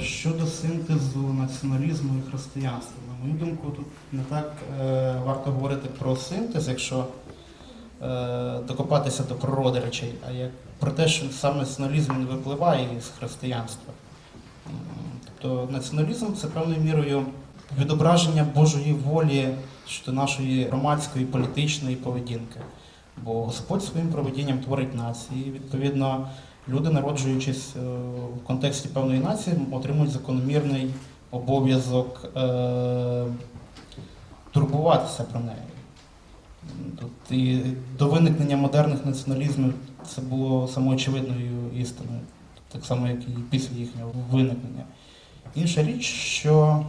Щодо синтезу націоналізму і християнства, на мою думку, тут не так е, варто говорити про синтез, якщо е, докопатися до природи речей, а як про те, що сам націоналізм він випливає із християнства. Тобто націоналізм це певною мірою відображення Божої волі щодо нашої громадської політичної поведінки. Бо Господь своїм проведінням творить нації. Відповідно, люди, народжуючись е, в контексті певної нації, отримують закономірний обов'язок е, турбуватися про неї. Тут і до виникнення модерних націоналізмів це було самоочевидною істиною, так само, як і після їхнього виникнення. Інша річ, що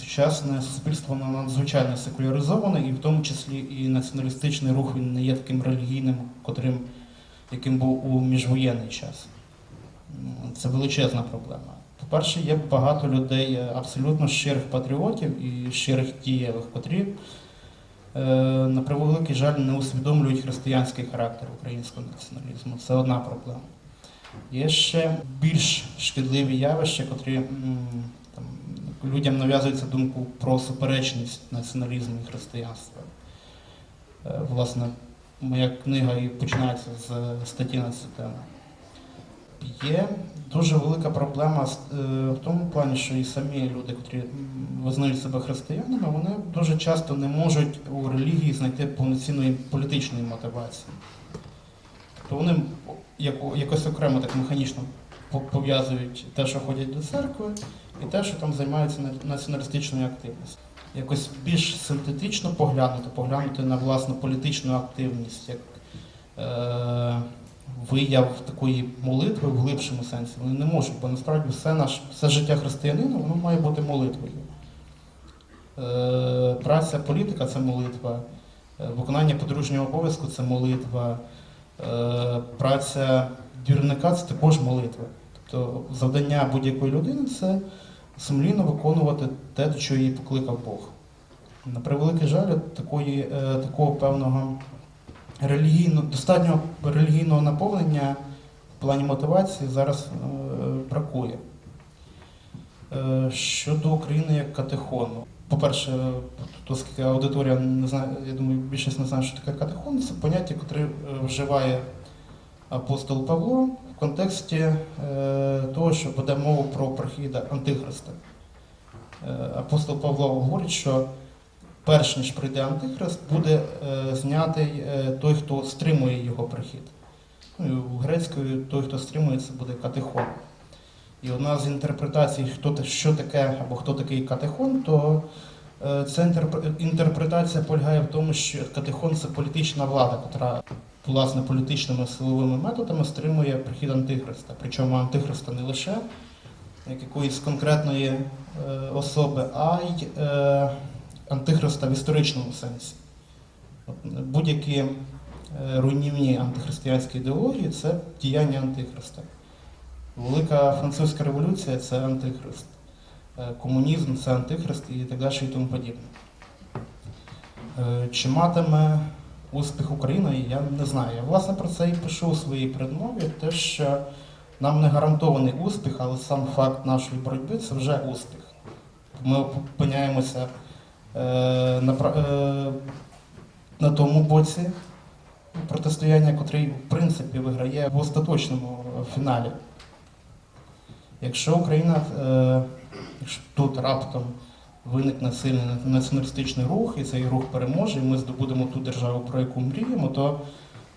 сучасне суспільство надзвичайно секуляризоване, і в тому числі і націоналістичний рух він не є таким релігійним, котрим, яким був у міжвоєнний час. Це величезна проблема. По-перше, є багато людей е, абсолютно щирих патріотів і щирих дієвих, котрі, е, на превеликий жаль, не усвідомлюють християнський характер українського націоналізму. Це одна проблема. Є ще більш шкідливі явища, котрі там, людям нав'язується думку про суперечність націоналізму і християнства. Е, Власне, моя книга і починається з статті на цю тему. Є дуже велика проблема е, в тому плані, що і самі люди, котрі визнають себе християнами, вони дуже часто не можуть у релігії знайти повноцінної політичної мотивації. Тобто вони якось окремо так механічно пов'язують те, що ходять до церкви, і те, що там займаються націоналістичною активністю. Якось більш синтетично поглянути, поглянути на власну політичну активність, як е, вияв такої молитви в глибшому сенсі. Вони не можуть, бо насправді все наш, все життя християнина воно має бути молитвою. Е, праця політика це молитва, е, виконання подружнього обов'язку це молитва, е, праця двірника це також молитва. Тобто завдання будь-якої людини це сумлінно виконувати те, до чого її покликав Бог. На превеликий жаль, такої, е, такого певного релігійно, достатньо релігійного наповнення в плані мотивації зараз е, бракує. Е, щодо України як катехону. По-перше, оскільки аудиторія не знає, я думаю, більшість не знає, що таке катехон, це поняття, яке вживає апостол Павло в контексті е, того, що буде мова про прихід Антихриста. Е, апостол Павло говорить, що перш ніж прийде Антихрист, буде е, знятий той, хто стримує його прихід. Ну, грецькою той, хто стримує, це буде катехон. І одна з інтерпретацій, хто, що таке або хто такий катехон, то ця інтерпретація полягає в тому, що катехон це політична влада, яка власне політичними силовими методами стримує прихід Антихриста. Причому Антихриста не лише як якоїсь конкретної е, особи, а й е, Антихриста в історичному сенсі. Будь-які е, руйнівні антихристиянські ідеології це діяння Антихриста. Велика французька революція це антихрист. Комунізм це антихрист і так далі і тому подібне. Чи матиме успіх Україна, я не знаю. Я власне про це і пишу у своїй передмові, те, що нам не гарантований успіх, але сам факт нашої боротьби це вже успіх. Ми опиняємося е, на, е, на тому боці протистояння, котрий в принципі виграє в остаточному фіналі. Якщо Україна, е, якщо тут раптом виникне сильний націоналістичний рух, і цей рух переможе, і ми здобудемо ту державу, про яку мріємо, то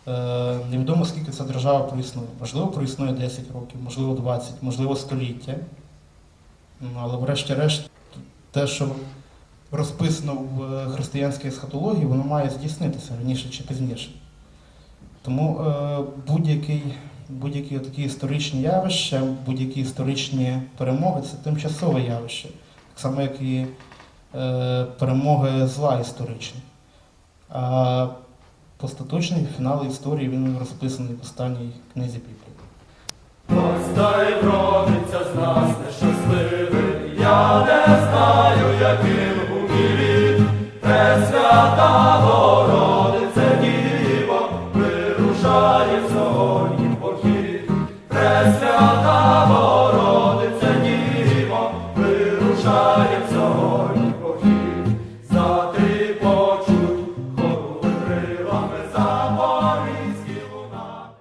е, невідомо скільки ця держава проіснує. Можливо, проіснує 10 років, можливо, 20, можливо, століття. Але врешті-решт, те, що розписано в е, християнській есхатології, воно має здійснитися раніше чи пізніше. Тому е, будь-які такі історичні явища, будь-які історичні перемоги це тимчасове явище. Само, як і е, перемоги зла історичні. А остаточний фінал історії він розписаний в останній книзі Біблії. Дай родиться з нас нещасливий, я не знаю, яким у мірі, Богородице child.